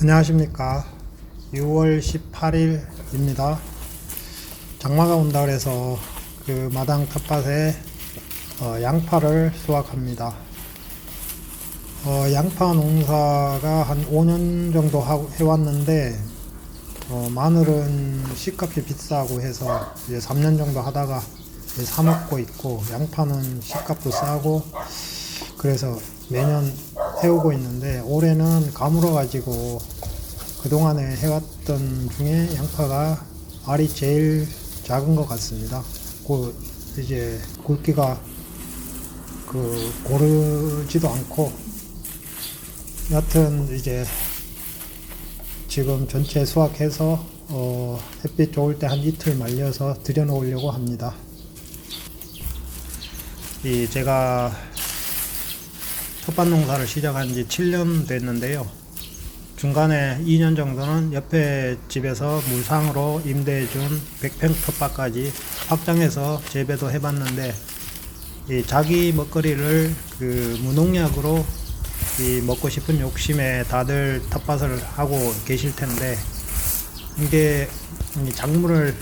안녕하십니까. 6월 18일입니다. 장마가 온다 그래서 그 마당 텃밭에 어, 양파를 수확합니다. 어, 양파 농사가 한 5년 정도 하고 해왔는데 어, 마늘은 씨값이 비싸고 해서 이제 3년 정도 하다가 이제 사 먹고 있고 양파는 씨값도 싸고 그래서 매년 해오고 있는데 올해는 가물어 가지고 그동안에 해왔던 중에 양파가 알이 제일 작은 것 같습니다. 그 이제 굵기가 그 고르지도 않고 여하튼 이제 지금 전체 수확해서 어 햇빛 좋을 때 한 이틀 말려서 들여 놓으려고 합니다. 이 제가 텃밭 농사를 시작한 지 7년 됐는데요. 중간에 2년 정도는 옆에 집에서 물상으로 임대해준 100평 텃밭까지 확장해서 재배도 해봤는데 이 자기 먹거리를 그 무농약으로 이 먹고 싶은 욕심에 다들 텃밭을 하고 계실 텐데 이게 이 작물을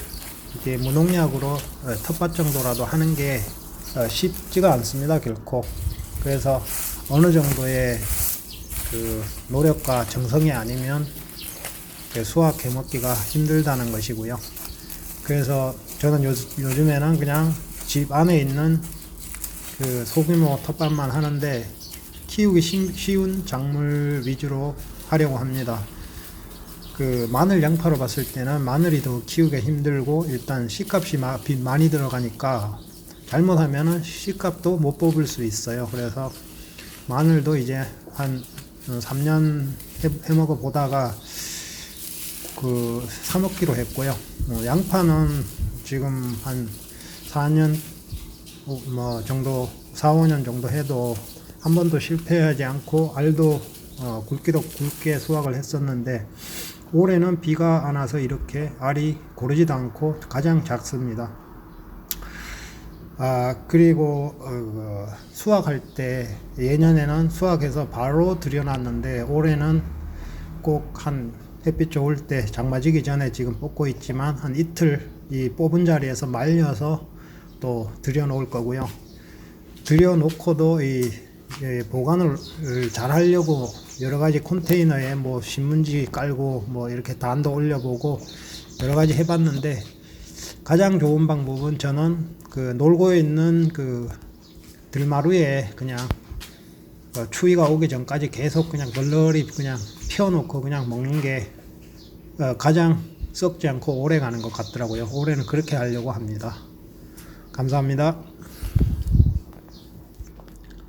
이게 무농약으로 어, 텃밭 정도라도 하는 게 어, 쉽지가 않습니다 결코 그래서 어느 정도의 그 노력과 정성이 아니면 그 수확해 먹기가 힘들다는 것이고요. 그래서 저는 요, 요즘에는 그냥 집 안에 있는 그 소규모 텃밭만 하는데 키우기 쉬- 쉬운 작물 위주로 하려고 합니다. 그 마늘 양파로 봤을 때는 마늘이 더 키우기 힘들고 일단 씨값이 마- 비- 많이 들어가니까 잘못하면은 씨값도 못 뽑을 수 있어요. 그래서 마늘도 이제 한 3년 해, 해먹어 보다가 그 사먹기로 했고요. 어, 양파는 지금 한 4년 어, 뭐 정도 4, 5년 정도 해도 한 번도 실패하지 않고 알도 어, 굵기도 굵게 수확을 했었는데 올해는 비가 안 와서 이렇게 알이 고르지도 않고 가장 작습니다. 아 그리고 어, 수확할 때 예년에는 수확해서 바로 들여놨는데 올해는 꼭 한 햇빛 좋을 때 장마지기 전에 지금 뽑고 있지만 한 이틀 이 뽑은 자리에서 말려서 또 들여놓을 거고요. 들여놓고도 이, 이 보관을 잘 하려고 여러 가지 컨테이너에 뭐 신문지 깔고 뭐 이렇게 단도 올려보고 여러 가지 해봤는데 가장 좋은 방법은 저는 그 놀고 있는 그 들마루에 그냥 어, 추위가 오기 전까지 계속 그냥 널널히 그냥 피워놓고 그냥 먹는 게 어, 가장 썩지 않고 오래 가는 것 같더라고요. 올해는 그렇게 하려고 합니다. 감사합니다.